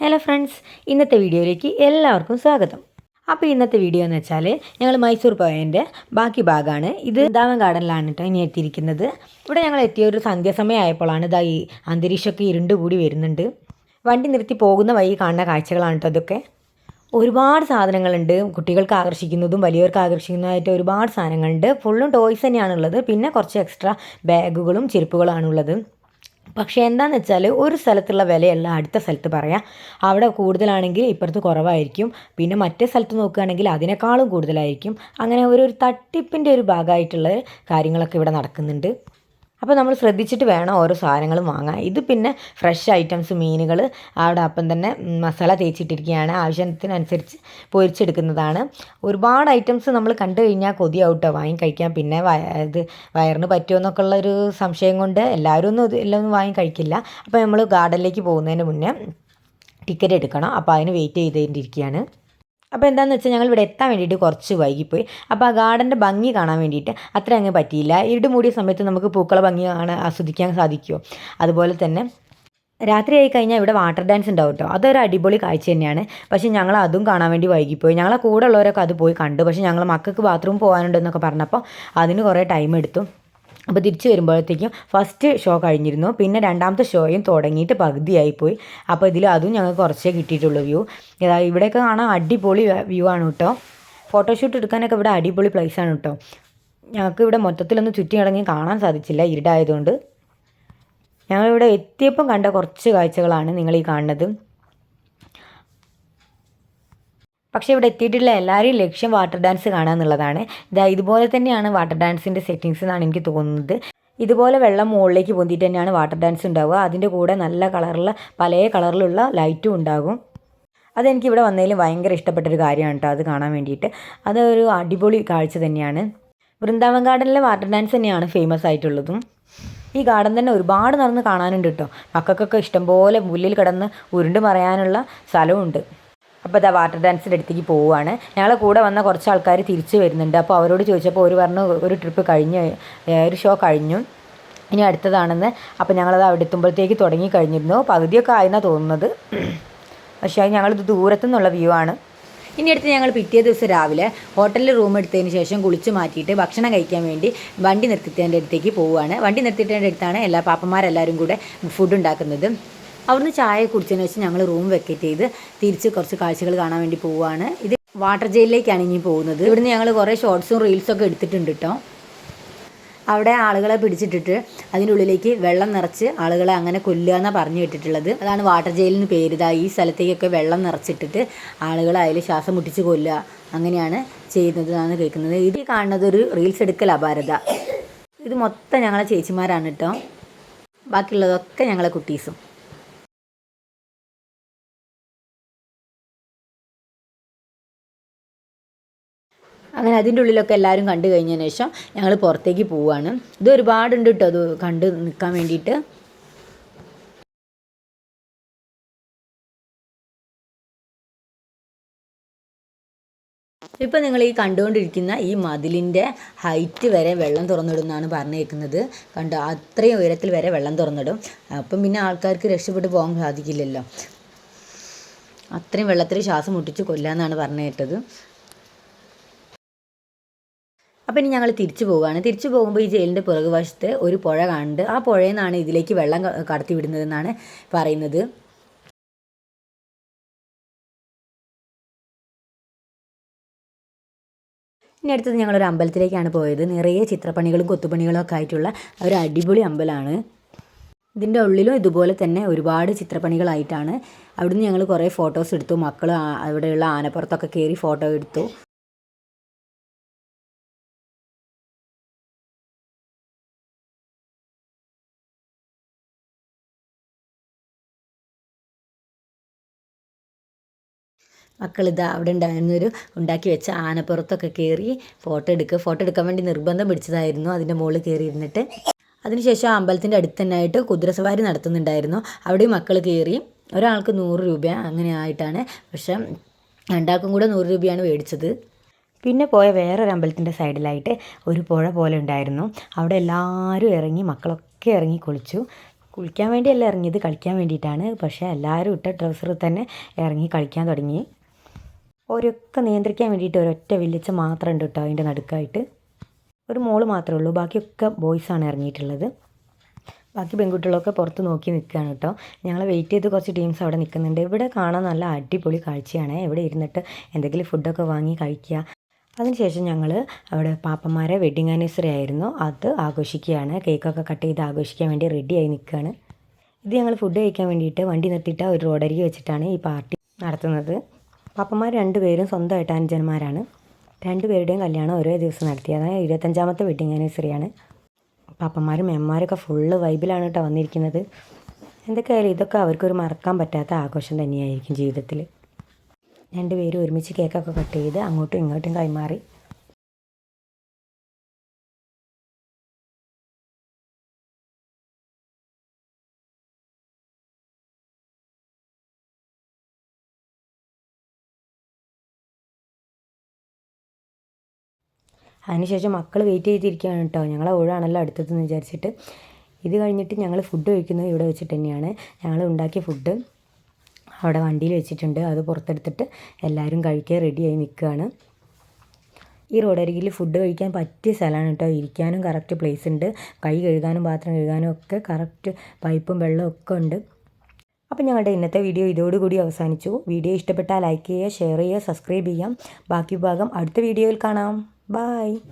Hello friends ഇന്നത്തെ വീഡിയോയിലേക്ക് എല്ലാവർക്കും സ്വാഗതം. അപ്പോൾ ഇന്നത്തെ വീഡിയോ എന്ന് വെച്ചാൽ ഞങ്ങൾ മൈസൂർ പോയതിന്റെ ബാക്കി ഭാഗമാണ്. ഇത് ദാമൻ ഗാർഡനിലാണ് കേട്ടോ ഇനി എത്തിയിരിക്കുന്നത്. ഇവിടെ ഞങ്ങൾ എത്തിയ ഒരു സന്ധ്യാസമയം ആയപ്പോഴാണ് ഇതാ ഈ അന്തരീക്ഷമൊക്കെ ഇരുണ്ട് കൂടി വരുന്നുണ്ട്. വണ്ടി നിർത്തി പോകുന്ന വഴി കാണുന്ന കാഴ്ചകളാണ് കേട്ടോ അതൊക്കെ ഒരുപാട് സാധനങ്ങളുണ്ട്. കുട്ടികൾക്ക് ആകർഷിക്കുന്നതും വലിയവർക്ക് ആകർഷിക്കുന്നതായിട്ട് ഒരുപാട് സാധനങ്ങളുണ്ട്. ഫുള്ളും ടോയ്സ് തന്നെയാണുള്ളത്. പിന്നെ കുറച്ച് എക്സ്ട്രാ ബാഗുകളും ചെരുപ്പുകളാണുള്ളത് പക്ഷേ എന്താണെന്ന് വെച്ചാൽ ഒരു സ്ഥലത്തുള്ള വിലയല്ല അടുത്ത സ്ഥലത്ത് പറയാം. അവിടെ കൂടുതലാണെങ്കിൽ ഇപ്പുറത്ത് കുറവായിരിക്കും. പിന്നെ മറ്റേ സ്ഥലത്ത് നോക്കുകയാണെങ്കിൽ അതിനേക്കാളും കൂടുതലായിരിക്കും. അങ്ങനെ ഒരു തട്ടിപ്പിന്റെ ഒരു ഭാഗമായിട്ടുള്ള കാര്യങ്ങളൊക്കെ ഇവിടെ നടക്കുന്നുണ്ട്. അപ്പോൾ നമ്മൾ ശ്രദ്ധിച്ചിട്ട് വേണം ഓരോ സാധനങ്ങളും വാങ്ങാൻ. ഇത് പിന്നെ ഫ്രഷ് ഐറ്റംസ് മീനുകൾ അവിടെ അപ്പം തന്നെ മസാല തേച്ചിട്ടിരിക്കുകയാണ്. ആവശ്യത്തിനനുസരിച്ച് പൊരിച്ചെടുക്കുന്നതാണ്. ഒരുപാട് ഐറ്റംസ് നമ്മൾ കണ്ടു കഴിഞ്ഞാൽ കൊതിയാവട്ടോ. വാങ്ങി കഴിക്കാൻ. പിന്നെ ഇത് വയറിന് പറ്റുമോ എന്നൊക്കെ ഉള്ളൊരു സംശയം കൊണ്ട് എല്ലാവരും ഒന്നും എല്ലാം ഒന്നും വാങ്ങി കഴിക്കില്ല. അപ്പോൾ നമ്മൾ ഗാർഡനിലേക്ക് പോകുന്നതിന് മുന്നേ ടിക്കറ്റ് എടുക്കണം. അപ്പോൾ അതിന് വെയിറ്റ് ചെയ്തുകൊണ്ടിരിക്കുകയാണ് അപ്പോൾ എന്താണെന്ന് വെച്ചാൽ ഞങ്ങൾ ഇവിടെ എത്താൻ വേണ്ടിയിട്ട് കുറച്ച് വൈകിപ്പോയി. അപ്പോൾ ആ ഗാർഡന്റെ ഭംഗി കാണാൻ വേണ്ടിയിട്ട് അത്ര അങ്ങ് പറ്റിയില്ല. ഇരുട് മൂടിയ സമയത്ത് നമുക്ക് പൂക്കള ഭംഗി കാണാൻ ആസ്വദിക്കാൻ സാധിക്കുമോ അതുപോലെ തന്നെ രാത്രി ആയി കഴിഞ്ഞാൽ ഇവിടെ വാട്ടർ ഡാൻസ് ഉണ്ടാവും കേട്ടോ അതൊരു അടിപൊളി കാഴ്ച തന്നെയാണ്. പക്ഷേ ഞങ്ങൾ അതും കാണാൻ വേണ്ടി വൈകിപ്പോയി. ഞങ്ങളെ കൂടെ ഉള്ളവരൊക്കെ അത് പോയി കണ്ടു. പക്ഷേ ഞങ്ങൾ മക്കൾക്ക് ബാത്റൂം പോകാനുണ്ടെന്നൊക്കെ പറഞ്ഞപ്പോൾ അതിന് കുറേ ടൈം എടുത്തു. അപ്പോൾ തിരിച്ച് വരുമ്പോഴത്തേക്കും ഫസ്റ്റ് ഷോ കഴിഞ്ഞിരുന്നു. പിന്നെ രണ്ടാമത്തെ ഷോയും തുടങ്ങിയിട്ട് പകുതിയായിപ്പോയി. അപ്പോൾ ഇതിൽ അതും ഞങ്ങൾക്ക് കുറച്ചേ കിട്ടിയിട്ടുള്ളൂ വ്യൂ ഇവിടെയൊക്കെ കാണാൻ അടിപൊളി വ്യൂ ആണ് കേട്ടോ. ഫോട്ടോഷൂട്ട് എടുക്കാനൊക്കെ ഇവിടെ അടിപൊളി പ്ലേസ് ആണ് കേട്ടോ. ഞങ്ങൾക്ക് ഇവിടെ മൊത്തത്തിലൊന്നും ചുറ്റി ഇറങ്ങി കാണാൻ സാധിച്ചില്ല ഇരുടായതുകൊണ്ട്. ഞങ്ങളിവിടെ എത്തിയപ്പം കണ്ട കുറച്ച് കാഴ്ചകളാണ് നിങ്ങൾ ഈ കാണുന്നത്. പക്ഷേ ഇവിടെ എത്തിയിട്ടുള്ള എല്ലാവരെയും ലക്ഷ്യം വാട്ടർ ഡാൻസ് കാണുക എന്നുള്ളതാണ്. ഇതാ ഇതുപോലെ തന്നെയാണ് വാട്ടർ ഡാൻസിന്റെ സെറ്റിങ്സ് എന്നാണ് എനിക്ക് തോന്നുന്നത്. ഇതുപോലെ വെള്ളം മുകളിലേക്ക് പൊന്തിയിട്ട് തന്നെയാണ് വാട്ടർ ഡാൻസ് ഉണ്ടാവുക. അതിന്റെ കൂടെ നല്ല കളറുള്ള പല കളറിലുള്ള ലൈറ്റും ഉണ്ടാകും. അതെനിക്ക് ഇവിടെ വന്നതിൽ ഭയങ്കര ഇഷ്ടപ്പെട്ടൊരു കാര്യമാണ് കേട്ടോ അത് കാണാൻ വേണ്ടിയിട്ട്. അതൊരു അടിപൊളി കാഴ്ച തന്നെയാണ്. വൃന്ദാവൻ ഗാർഡനിലെ വാട്ടർ ഡാൻസ് തന്നെയാണ് ഫേമസ് ആയിട്ടുള്ളതും. ഈ ഗാർഡൻ തന്നെ ഒരുപാട് നടന്ന് കാണാനുണ്ട് കേട്ടോ. മക്കൾക്കൊക്കെ ഇഷ്ടംപോലെ മുല്ലിൽ കിടന്ന് ഉരുണ്ട് മറയാനുള്ള സ്ഥലമുണ്ട് അപ്പോൾ ഇതാ വാട്ടർ ഡാൻസിന്റെ അടുത്തേക്ക് പോവുകയാണ് ഞങ്ങളെ കൂടെ വന്ന കുറച്ച് ആൾക്കാർ തിരിച്ചു വരുന്നുണ്ട്. അപ്പോൾ അവരോട് ചോദിച്ചപ്പോൾ ഒരു പറഞ്ഞു ഒരു ട്രിപ്പ് കഴിഞ്ഞ് ഒരു ഷോ കഴിഞ്ഞു. ഇനി അടുത്തതാണെന്ന്. അപ്പോൾ ഞങ്ങളത് അവിടെ എത്തുമ്പോഴത്തേക്ക് തുടങ്ങി കഴിഞ്ഞിരുന്നു. പകുതിയൊക്കെ ആയെന്നാണ് തോന്നുന്നത്. പക്ഷേ അത് ഞങ്ങളിത് ദൂരത്തു നിന്നുള്ള വ്യൂ ആണ്. ഇനി അടുത്ത് ഞങ്ങൾ പിറ്റേ ദിവസം രാവിലെ ഹോട്ടലിൽ റൂം എടുത്തതിന് ശേഷം കുളിച്ച് മാറ്റിയിട്ട് ഭക്ഷണം കഴിക്കാൻ വേണ്ടി വണ്ടി നിർത്തിയതിന്റെ അടുത്തേക്ക് പോവുകയാണ് വണ്ടി നിർത്തിയതിന്റെ അടുത്താണ് എല്ലാ പാപ്പന്മാരെല്ലാവരും കൂടെ ഫുഡ് ഉണ്ടാക്കുന്നത്. അവിടുന്ന് ചായ കുടിച്ചതിന് ശേഷം ഞങ്ങൾ റൂം വെക്കേറ്റ് ചെയ്ത് തിരിച്ച് കുറച്ച് കാഴ്ചകൾ കാണാൻ വേണ്ടി പോവുകയാണ് ഇത് വാട്ടർ ജയിലിലേക്കാണ് ഇനി പോകുന്നത്. ഇവിടുന്ന് ഞങ്ങൾ കുറേ ഷോർട്സും ഒക്കെ എടുത്തിട്ടുണ്ട് കേട്ടോ അവിടെ ആളുകളെ പിടിച്ചിട്ടിട്ട് അതിന്റെ ഉള്ളിലേക്ക് വെള്ളം നിറച്ച് ആളുകളെ അങ്ങനെ കൊല്ലുക എന്നാണ് പറഞ്ഞു കേട്ടിട്ടുള്ളത്. അതാണ് വാട്ടർ ജയിലിന് പേര്. ഇതാ ഈ സ്ഥലത്തേക്കൊക്കെ വെള്ളം നിറച്ചിട്ടിട്ട് ആളുകളെ അതിൽ ശ്വാസം മുട്ടിച്ച് കൊല്ലുക അങ്ങനെയാണ് ചെയ്യുന്നത് എന്നാണ് കേൾക്കുന്നത്. ഇത് കാണുന്നത് ഒരു റീൽസ് എടുക്കൽ അപാരത. ഇത് മൊത്തം ഞങ്ങളെ ചേച്ചിമാരാണ് കേട്ടോ ബാക്കിയുള്ളതൊക്കെ ഞങ്ങളെ കുട്ടീസും. അങ്ങനെ അതിന്റെ ഉള്ളിലൊക്കെ എല്ലാവരും കണ്ടു കഴിഞ്ഞതിന് ശേഷം ഞങ്ങൾ പുറത്തേക്ക് പോവുകയാണ് ഇത് ഒരുപാടുണ്ട് കേട്ടോ അത് കണ്ട് നിൽക്കാൻ വേണ്ടിയിട്ട്. ഇപ്പം നിങ്ങൾ ഈ കണ്ടുകൊണ്ടിരിക്കുന്ന ഈ മതിലിന്റെ ഹൈറ്റ് വരെ വെള്ളം തുറന്നിടുന്നാണ് പറഞ്ഞേക്കുന്നത്. കണ്ടോ? അത്രയും ഉയരത്തിൽ വരെ വെള്ളം തുറന്നിടും. അപ്പം പിന്നെ ആൾക്കാർക്ക് രക്ഷപ്പെട്ട് പോകാൻ സാധിക്കില്ലല്ലോ. അത്രയും വെള്ളത്തിൽ ശ്വാസം മുട്ടിച്ച് കൊല്ലാന്നാണ് പറഞ്ഞു കേട്ടത് അപ്പം ഇനി ഞങ്ങൾ തിരിച്ചു പോവുകയാണ്. തിരിച്ചു പോകുമ്പോൾ ഈ ജയിലിന്റെ പുറകുവശത്ത് ഒരു പുഴ കാണുന്നുണ്ട് ആ പുഴയിൽ നിന്നാണ് ഇതിലേക്ക് വെള്ളം കടത്തി വിടുന്നതെന്നാണ് പറയുന്നത്. ഇനി അടുത്തത് ഞങ്ങളൊരു അമ്പലത്തിലേക്കാണ് പോയത്. നിറയെ ചിത്രപ്പണികളും കൊത്തുപണികളും ഒക്കെ ആയിട്ടുള്ള ഒരു അടിപൊളി അമ്പലമാണ് ഇതിന്റെ ഉള്ളിലും ഇതുപോലെ തന്നെ ഒരുപാട് ചിത്രപ്പണികളായിട്ടാണ്. അവിടുന്ന് ഞങ്ങൾ കുറേ ഫോട്ടോസ് എടുത്തു. മക്കൾ അവിടെയുള്ള ആനപ്പുറത്തൊക്കെ കയറി ഫോട്ടോ എടുത്തു. മക്കളിതാ അവിടെ ഉണ്ടായിരുന്നൊരു ഉണ്ടാക്കി വെച്ച ആനപ്പുറത്തൊക്കെ കയറി ഫോട്ടോ എടുക്കുക ഫോട്ടോ എടുക്കാൻ വേണ്ടി നിർബന്ധം പിടിച്ചതായിരുന്നു. അതിന്റെ മുകളിൽ കയറി ഇരുന്നിട്ട് അതിനുശേഷം അമ്പലത്തിന്റെ അടുത്ത് തന്നെ ആയിട്ട് കുതിരസവാരി നടത്തുന്നുണ്ടായിരുന്നു. അവിടെയും മക്കൾ കയറി ഒരാൾക്ക് നൂറ് രൂപ അങ്ങനെ ആയിട്ടാണ്. പക്ഷെ രണ്ടാൾക്കും കൂടെ നൂറ് രൂപയാണ് മേടിച്ചത്. പിന്നെ പോയ വേറൊരു അമ്പലത്തിന്റെ സൈഡിലായിട്ട് ഒരു പുഴ പോലെ ഉണ്ടായിരുന്നു. അവിടെ എല്ലാവരും ഇറങ്ങി മക്കളൊക്കെ ഇറങ്ങി കുളിച്ചു. കുളിക്കാൻ വേണ്ടിയല്ല ഇറങ്ങിയത് കളിക്കാൻ വേണ്ടിയിട്ടാണ്. പക്ഷേ എല്ലാവരും ഇട്ട ട്രൗസറിൽ തന്നെ ഇറങ്ങി കളിക്കാൻ തുടങ്ങി. ഓരൊക്കെ നിയന്ത്രിക്കാൻ വേണ്ടിയിട്ട് ഒരൊറ്റ വില്ലിച്ച മാത്രം ഉണ്ട് കേട്ടോ അതിന്റെ നടുക്കായിട്ട്. ഒരു മോൾ മാത്രമേ ഉള്ളൂ. ബാക്കിയൊക്കെ ബോയ്സാണ് ഇറങ്ങിയിട്ടുള്ളത്. ബാക്കി പെൺകുട്ടികളൊക്കെ പുറത്ത് നോക്കി നിൽക്കുകയാണ് കേട്ടോ. ഞങ്ങൾ വെയിറ്റ് ചെയ്ത് കുറച്ച് ടീംസ് അവിടെ നിൽക്കുന്നുണ്ട്. ഇവിടെ കാണാൻ നല്ല അടിപൊളി കാഴ്ചയാണ്. ഇവിടെ ഇരുന്നിട്ട് എന്തെങ്കിലും ഫുഡൊക്കെ വാങ്ങി കഴിക്കുക. അതിനുശേഷം ഞങ്ങൾ അവിടെ പാപ്പന്മാരെ വെഡിങ് ആനിവേഴ്സറി ആയിരുന്നു. അത് ആഘോഷിക്കുകയാണ്. കേക്കൊക്കെ കട്ട് ചെയ്ത് ആഘോഷിക്കാൻ വേണ്ടി റെഡിയായി നിൽക്കുകയാണ്. ഇത് ഞങ്ങൾ ഫുഡ് കഴിക്കാൻ വേണ്ടിയിട്ട് വണ്ടി നിർത്തിയിട്ട് ഒരു റോഡരികെ വെച്ചിട്ടാണ് ഈ പാർട്ടി നടത്തുന്നത്. പാപ്പന്മാർ രണ്ടുപേരും സ്വന്തമായിട്ട് അനുജന്മാരാണ്. രണ്ടുപേരുടെയും കല്യാണം ഒരേ ദിവസം നടത്തി. അതായത് ഇരുപത്തഞ്ചാമത്തെ വെഡിങ് ആനിവേഴ്സറിയാണ് പാപ്പന്മാരും മെമ്മമാരൊക്കെ ഫുള്ള് വൈബിലാണ് കേട്ടോ വന്നിരിക്കുന്നത്. എന്തൊക്കെയായാലും ഇതൊക്കെ അവർക്കൊരു മറക്കാൻ പറ്റാത്ത ആഘോഷം തന്നെയായിരിക്കും ജീവിതത്തിൽ രണ്ടുപേരും ഒരുമിച്ച് കേക്കൊക്കെ കട്ട് ചെയ്ത് അങ്ങോട്ടും ഇങ്ങോട്ടും കൈമാറി. അതിനുശേഷം മക്കൾ വെയിറ്റ് ചെയ്തിരിക്കുകയാണ് കേട്ടോ. ഞങ്ങളെ ഊഴാണല്ലോ അടുത്തതെന്ന് വിചാരിച്ചിട്ട്. ഇത് കഴിഞ്ഞിട്ട് ഞങ്ങൾ ഫുഡ് കഴിക്കുന്നത് ഇവിടെ വെച്ചിട്ട് തന്നെയാണ്. ഞങ്ങൾ ഉണ്ടാക്കിയ ഫുഡ് അവിടെ വണ്ടിയിൽ വെച്ചിട്ടുണ്ട്. അത് പുറത്തെടുത്തിട്ട് എല്ലാവരും കഴിക്കാൻ റെഡിയായി നിൽക്കുകയാണ്. ഈ റോഡരികിൽ ഫുഡ് കഴിക്കാൻ പറ്റിയ സ്ഥലമാണ് കേട്ടോ. ഇരിക്കാനും കറക്റ്റ് പ്ലേസ് ഉണ്ട്. കൈ കഴുകാനും പാത്രം കഴുകാനും ഒക്കെ കറക്റ്റ് പൈപ്പും വെള്ളവും ഒക്കെ ഉണ്ട്. അപ്പം ഞങ്ങളുടെ ഇന്നത്തെ വീഡിയോ ഇതോടുകൂടി അവസാനിച്ചു. വീഡിയോ ഇഷ്ടപ്പെട്ടാൽ ലൈക്ക് ചെയ്യുക ഷെയർ ചെയ്യുക സബ്സ്ക്രൈബ് ചെയ്യാം ബാക്കി ഭാഗം അടുത്ത വീഡിയോയിൽ കാണാം. Bye.